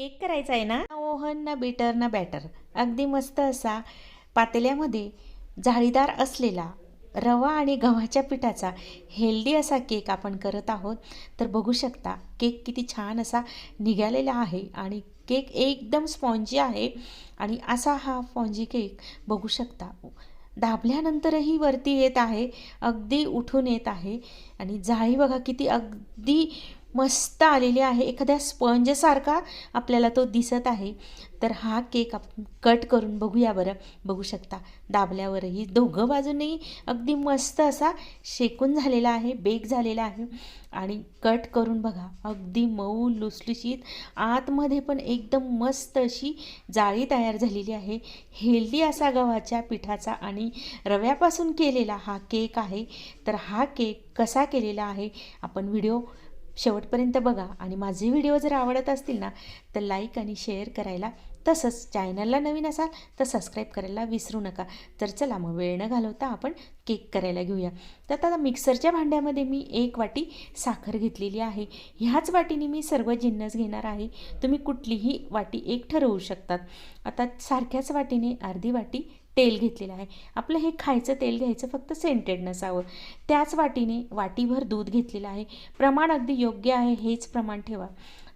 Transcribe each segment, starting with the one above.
Cake करायचा आहे ना? ओव्हन ना बीटर ना बॅटर. अगदी मस्त असा पातेल्यामध्ये जाळीदार असलेला रवा आणि गव्हाच्या पिठाचा हेल्दी असा केक आपण करत आहोत. तर बघू शकता केक किती छान असा निघालेला आहे आणि केक एकदम स्पॉन्जी आहे आणि असा हा स्पॉन्जी केक बघू शकता. दाबल्यानंतरही वरती येत आहे अगदी उठून येत आहे आणि जाळी बघा किती अगदी मस्त आलेली आहे. एखाद्या स्पंजसारखा आपल्याला तो दिसत आहे. तर हा केक आपण कट करून बघूया बरं. बघू शकता दाबल्यावरही. दोघं बाजूनेही अगदी मस्त असा शेकून झालेला आहे बेक झालेला आहे. आणि कट करून बघा अगदी मऊ लुसलुशीत. आतमध्ये पण एकदम मस्त अशी जाळी तयार झालेली आहे. हेल्दी असा गव्हाच्या पिठाचा आणि रव्यापासून केलेला हा केक आहे. तर हा केक कसा केलेला आहे? आपण व्हिडिओ शेवटपर्यंत बघा. आणि माझे व्हिडिओ जर आवडत असतील ना तर लाईक आणि शेअर करायला तसंच चॅनलला नवीन असाल तर सबस्क्राईब करायला विसरू नका. तर चला मग वेळ न घालवता आपण केक करायला घेऊया. तर आता मिक्सरच्या भांड्यामध्ये मी एक वाटी साखर घेतलेली आहे. ह्याच वाटीने मी सर्व जिन्नस घेणार आहे. तुम्ही कुठलीही वाटी एक ठरवू शकतात. आता सारख्याच वाटीने अर्धी वाटी तेल घेतलेलं आहे. आपलं हे खायचं तेल घ्यायचं फक्त सेंटेड नसावं. त्याच वाटीने वाटीभर दूध घेतलेलं आहे. प्रमाण अगदी योग्य आहे हेच प्रमाण ठेवा.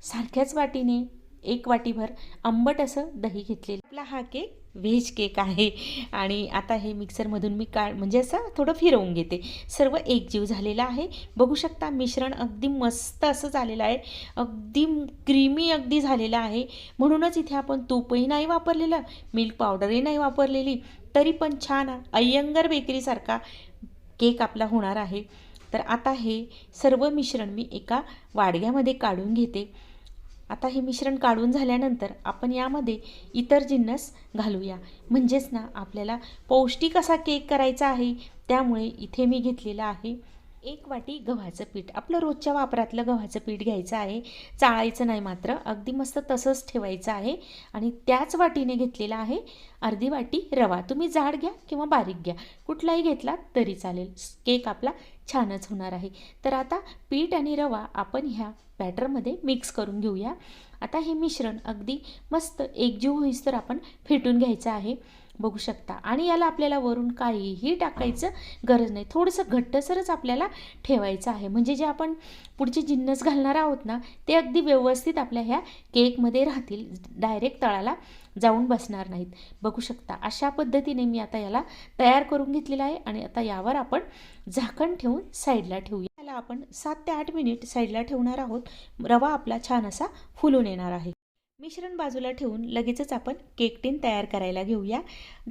सारख्याच वाटीने एक वाटीभर आंबट असं दही घेतलेलं. आपला हा केक व्हेज केक आहे. आणि आता हे मिक्सरमधून मी काढ म्हणजे असं थोडं फिरवून घेते. सर्व एकजीव झालेला आहे. बघू शकता मिश्रण अगदी मस्त असं झालेलं आहे. अगदी क्रीमी अगदी झालेलं आहे. म्हणूनच इथे आपण तूपही नाही वापरलेलं मिल्क पावडरही नाही वापरलेली. तरी पण छान अय्यंगर बेकरीसारखा केक आपला होणार आहे. तर आता हे सर्व मिश्रण मी एका वाडग्यामध्ये काढून घेते. आता हे मिश्रण काढून झाल्यानंतर आपण यामध्ये इतर जिन्नस घालूया. म्हणजेच ना आपल्याला पौष्टिक असा केक करायचा आहे त्यामुळे इथे मी घेतलेलं आहे एक वाटी गव्हाचं पीठ. आपलं रोजच्या वापरातलं गव्हाचं पीठ घ्यायचं आहे. चाळायचं नाही मात्र अगदी मस्त तसंच ठेवायचं आहे. आणि त्याच वाटीने घेतलेला आहे अर्धी वाटी रवा. तुम्ही जाड घ्या किंवा बारीक घ्या. कुठलाही घेतला तरी चालेल. केक आपला छानच होणार आहे. तर आता पीठ आणि रवा आपण ह्या बॅटरमध्ये मिक्स करून घेऊया. आता हे मिश्रण अगदी मस्त एकजीव होईस तर आपण फेटून घ्यायचं आहे. बघू शकता. आणि याला आपल्याला वरून काहीही टाकायचं गरज नाही. थोडंसं घट्टसरच आपल्याला ठेवायचं आहे. म्हणजे जे आपण पुढचे जिन्नस घालणार आहोत ना ते अगदी व्यवस्थित आपल्या ह्या केकमध्ये राहतील. डायरेक्ट तळाला जाऊन बसणार नाहीत. बघू शकता अशा पद्धतीने मी आता याला तयार करून घेतलेला आहे आणि आता यावर आपण झाकण ठेवून साईडला ठेवूया. याला आपण सात ते आठ मिनिट साईडला ठेवणार आहोत. रवा आपला छान असा फुलून येणार आहे. मिश्रण बाजूला ठेवून लगेचच आपण केक टीन तयार करायला घेऊया.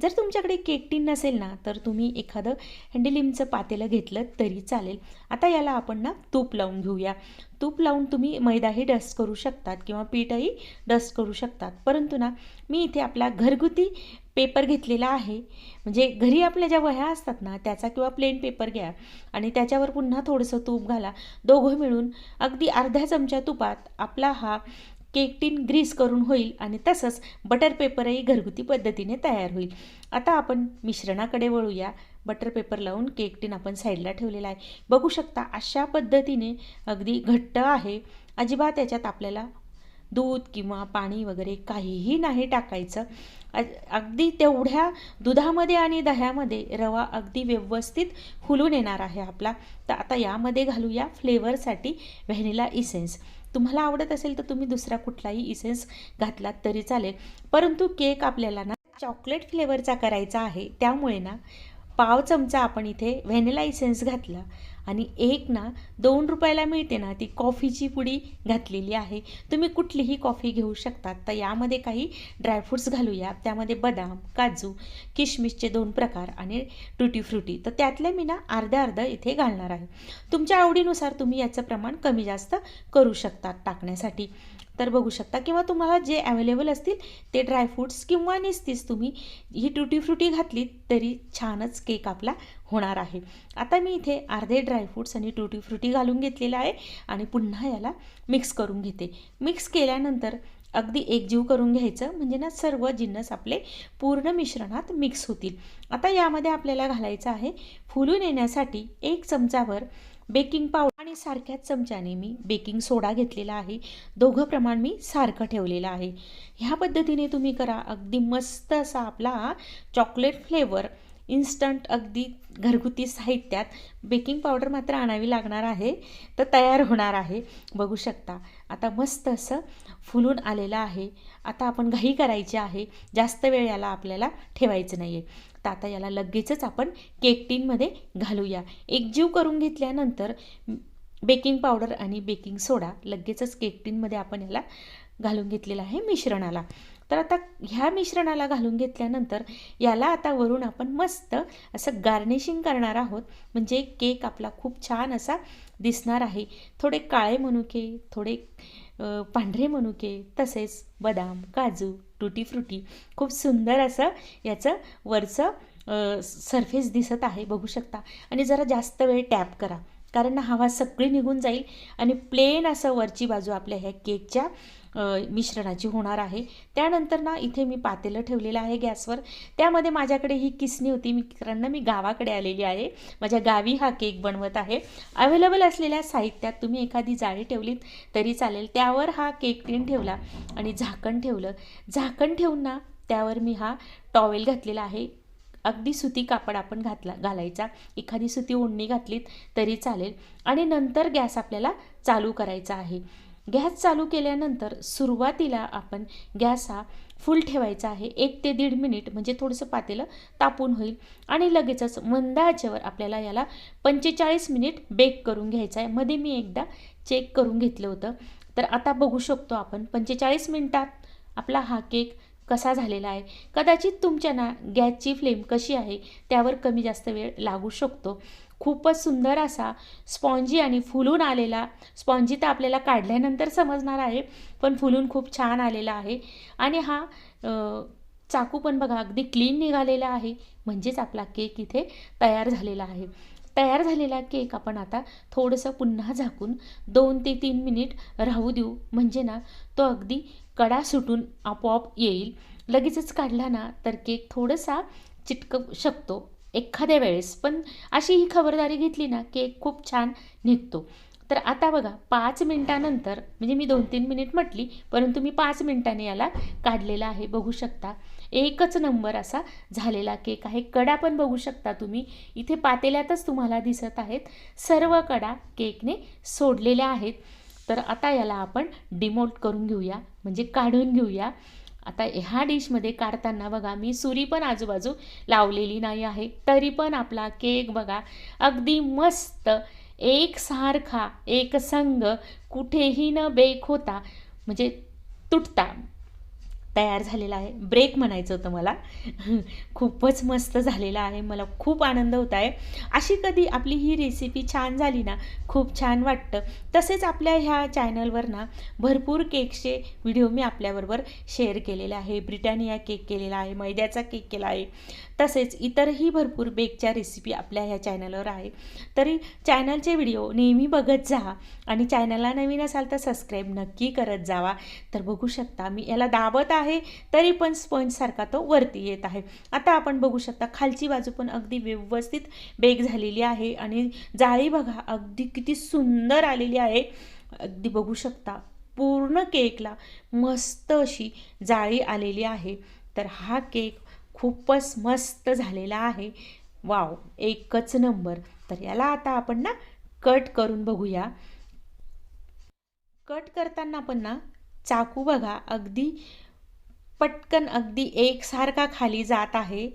जर तुमच्याकडे केक टीन नसेल ना तर तुम्ही एखादं हँडलिमचं पातेलं घेतलं तरी चालेल. आता याला आपण ना तूप लावून घेऊया. तूप लावून तुम्ही मैदाही डस्ट करू शकतात किंवा पीठही डस्ट करू शकतात. परंतु ना मी इथे आपला घरगुती पेपर घेतलेला आहे. म्हणजे घरी आपल्या ज्या वह्या असतात ना त्याचा किंवा प्लेन पेपर घ्या आणि त्याच्यावर पुन्हा थोडंसं तूप घाला. दोघं मिळून अगदी अर्ध्या चमच्या तुपात आपला हा केक टीन ग्रीस करून होईल आणि तसंच बटर पेपरही घरगुती पद्धतीने तयार होईल. आता आपण मिश्रणाकडे वळूया. बटर पेपर लावून केक टीन आपण साईडला ठेवलेला आहे. बघू शकता अशा पद्धतीने अगदी घट्ट आहे. अजिबात याच्यात आपल्याला दूध किंवा पाणी वगैरे काहीही नाही टाकायचं. अगदी तेवढ्या दुधामध्ये आणि दह्यामध्ये रवा अगदी व्यवस्थित फुलून येणार आहे आपला. तर आता यामध्ये घालूया फ्लेवरसाठी व्हॅनिला इसेन्स. तुम्हाला आवडत असेल तर तुम्ही दुसरा कुठलाही इसेन्स घातलात तरी चालेल. परंतु केक आपल्याला ना चॉकलेट फ्लेवरचा करायचा आहे. त्यामुळे ना पाव चमचा आपण इथे व्हॅनिला इसेन्स घातला. आणि एक ना दोन रुपयाला मिळते ना ती कॉफीची पुडी घातलेली आहे. तुम्ही कुठलीही कॉफी घेऊ शकतात. तर यामध्ये काही ड्रायफ्रूट्स घालूया. त्यामध्ये बदाम काजू किशमिशचे दोन प्रकार आणि टुटी फ्रुटी. तर त्यातले मी ना अर्ध्या अर्धा इथे घालणार आहे. तुमच्या आवडीनुसार तुम्ही याचं प्रमाण कमी जास्त करू शकतात टाकण्यासाठी. तर बघू शकता. किंवा तुम्हाला जे अवेलेबल असतील ते ड्रायफ्रूट्स किंवा निसतीस तुम्ही ही टुटी फ्रुटी घातलीत तरी छानच केक आपला होणार आहे. आता मी इथे अर्धे ड्रायफ्रूट्स आणि टुटी फ्रुटी घालून घेतलेलं आहे आणि पुन्हा याला मिक्स करून घेते. मिक्स केल्यानंतर अगदी एकजीव करून घ्यायचं म्हणजे ना सर्व जिन्नस आपले पूर्ण मिश्रणात मिक्स होतील. आता यामध्ये आपल्याला घालायचं आहे फुलून येण्यासाठी एक चमचाभर बेकिंग पावडर आणि सारख्याच चमच्याने मी बेकिंग सोडा घेतलेला आहे. दोघं प्रमाण मी सारखं ठेवलेलं आहे. ह्या पद्धतीने तुम्ही करा. अगदी मस्त असा आपला चॉकलेट फ्लेवर इन्स्टंट अगदी घरगुती साहित्यात बेकिंग पावडर मात्र आणावी लागणार आहे तर तयार होणार आहे. बघू शकता. आता मस्त असं फुलून आलेलं आहे. आता आपण घाई करायची आहे. जास्त वेळ याला आपल्याला ठेवायचं नाही आहे तर आता याला लगेचच आपण केक टीनमध्ये घालूया. एकजीव करून घेतल्यानंतर बेकिंग पावडर आणि बेकिंग सोडा लगेचच केक टीनमध्ये आपण याला घालून घेतलेला आहे मिश्रणाला. तर आता ह्या मिश्रणाला घालून घेतल्यानंतर याला आता वरून आपण मस्त असं गार्निशिंग करणार आहोत. म्हणजे केक आपला खूप छान असा दिसणार आहे. थोडे काळे मनुके थोडे पांढरे मनुके तसेच बदाम काजू टुटी फ्रुटी खूप सुंदर असं याचं वरचं सरफेस दिसत आहे. बघू शकता. आणि जरा जास्त वेळ टॅप करा. कारण हवा सगळी निघून जाईल आणि प्लेन असं वरची बाजू आपल्या ह्या केकच्या मिश्रणाची होणार आहे. त्यानंतर ना इथे मी पातेलं ठेवलेलं आहे गॅसवर. त्यामध्ये माझ्याकडे ही किसणी होती. मी कारण मी गावाकडे आलेली आहे. माझ्या गावी हा केक बनवत आहे. अवेलेबल असलेल्या साहित्यात तुम्ही एखादी जाळी ठेवलीत तरी चालेल. त्यावर हा केक टीन ठेवला आणि झाकण ठेवलं. झाकण ठेवून ना त्यावर मी हा टॉवेल घातलेला आहे. अगदी सुती कापड आपण घातला घालायचा. एखादी सुती ओढणी घातलीत तरी चालेल. आणि नंतर गॅस आपल्याला चालू करायचा आहे. गॅस चालू केल्यानंतर सुरुवातीला आपण गॅस हा फुल ठेवायचा आहे. एक ते दीड मिनिट म्हणजे थोडंसं पातेलं तापून होईल. आणि लगेचच मंदाच्यावर आपल्याला याला पंचेचाळीस मिनिट बेक करून घ्यायचं आहे. मध्ये मी एकदा चेक करून घेतलं होतं. तर आता बघू शकतो आपण पंचेचाळीस मिनिटात आपला हा केक कसा झालेला आहे? कदाचित तुमच्या ना गॅसची फ्लेम कशी आहे? त्यावर कमी जास्त वेळ लागू शकतो. खूपच सुंदर असा स्पॉन्जी आणि फुलून आलेला स्पॉन्जी तर आपल्याला काढल्यानंतर समजणार आहे पण फुलून खूप छान आलेला आहे. आणि हा चाकू पण बघा अगदी क्लीन निघालेला आहे. म्हणजेच आपला केक इथे तयार झालेला आहे. तयार झालेला केक आपण आता थोडंसं पुन्हा झाकून दोन ते तीन मिनिट राहू देऊ. म्हणजे ना तो अगदी कडा सुटून आपोआप येईल. लगेचच काढला ना तर केक थोडासा चिटकू शकतो एखाद्या वेळेस. पण अशी ही खबरदारी घेतली ना केक खूप छान निघतो. तर आता बघा पाच मिनटानंतर म्हणजे मी दोन तीन मिनिट म्हटली परंतु मी पाच मिनटाने याला काढलेला आहे बघू शकता. एकच नंबर असा झालेला केक आहे. कडा पण बघू शकता तुम्ही. इथे पातेल्यातच तुम्हाला दिसत आहेत. सर्व कडा केकने सोडलेल्या आहेत. तर आता याला आपण डिमोल्ट करून घेऊया म्हणजे काढून घेऊया. आता ह्या डिशमध्ये काढताना बघा मी सुरी पण आजूबाजू लावलेली नाही आहे. तरी पण आपला केक बघा अगदी मस्त एकसारखा एकसंग कुठेही न बेक होता म्हणजे तुटता. तयार झालेला आहे. ब्रेक म्हणायचं होतं मला. खूपच मस्त झालेला आहे. मला खूप आनंद होत आहे. अशी कधी आपली ही रेसिपी छान झाली ना खूप छान वाटतं. तसेच आपल्या ह्या चॅनलवर ना भरपूर केकचे व्हिडिओ मी आपल्याबरोबर शेअर केलेले आहे. ब्रिटानिया केक केलेला आहे. मैद्याचा केक केला आहे. तसेच इतरही भरपूर बेकच्या रेसिपी आपल्या ह्या चॅनलवर आहे. तरी चॅनलचे व्हिडिओ नेहमी बघत जा आणि चॅनलला नवीन असाल तर सबस्क्राईब नक्की करत जावा. तर बघू शकता मी याला दाबत आहे तरी पण स्पंजसारखा तो वरती येत आहे. आता आपण बघू शकता खालची बाजू पण अगदी व्यवस्थित बेक झालेली आहे आणि जाळी बघा अगदी किती सुंदर आलेली आहे. अगदी बघू शकता पूर्ण केकला मस्त अशी जाळी आलेली आहे. तर हा केक खूपच मस्त झालेला आहे. वाव एकच नंबर. तर याला आता आपण ना कट करून बघूया. कट करताना पण ना चाकू बघा अगदी पटकन अगदी एकसारखा खाली जात आहे.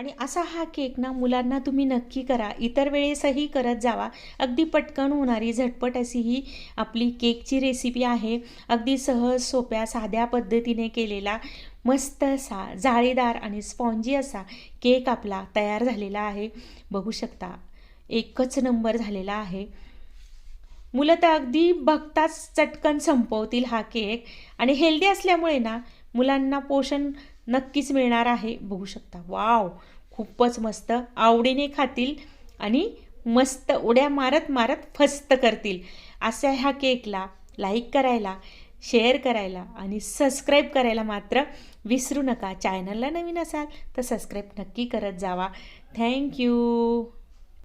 आणि असा हा केक ना मुलांना तुम्ही नक्की करा. इतर वेळेसही करत जावा. अगदी पटकन होणारी झटपट अशी ही आपली केकची रेसिपी आहे. अगदी सहज सोप्या साध्या पद्धतीने केलेला मस्त असा जाळीदार आणि स्पॉन्जी असा केक आपला तयार झालेला आहे. बघू शकता एकच नंबर झालेला आहे. मुलं तर अगदी बघताच चटकन संपवतील हा केक. आणि हेल्दी असल्यामुळे ना मुलांना पोषण नक्कीच मिळणार आहे. बघू शकता. वाव! खूपच मस्त. आवडीने खातील आणि मस्त उड्या मारत मारत फस्त करतील. अशा ह्या केकला लाईक करायला शेअर करायला आणि सबस्क्राईब करायला मात्र विसरू नका. चॅनलला नवीन असाल तर सबस्क्राईब नक्की करत जावा. थँक्यू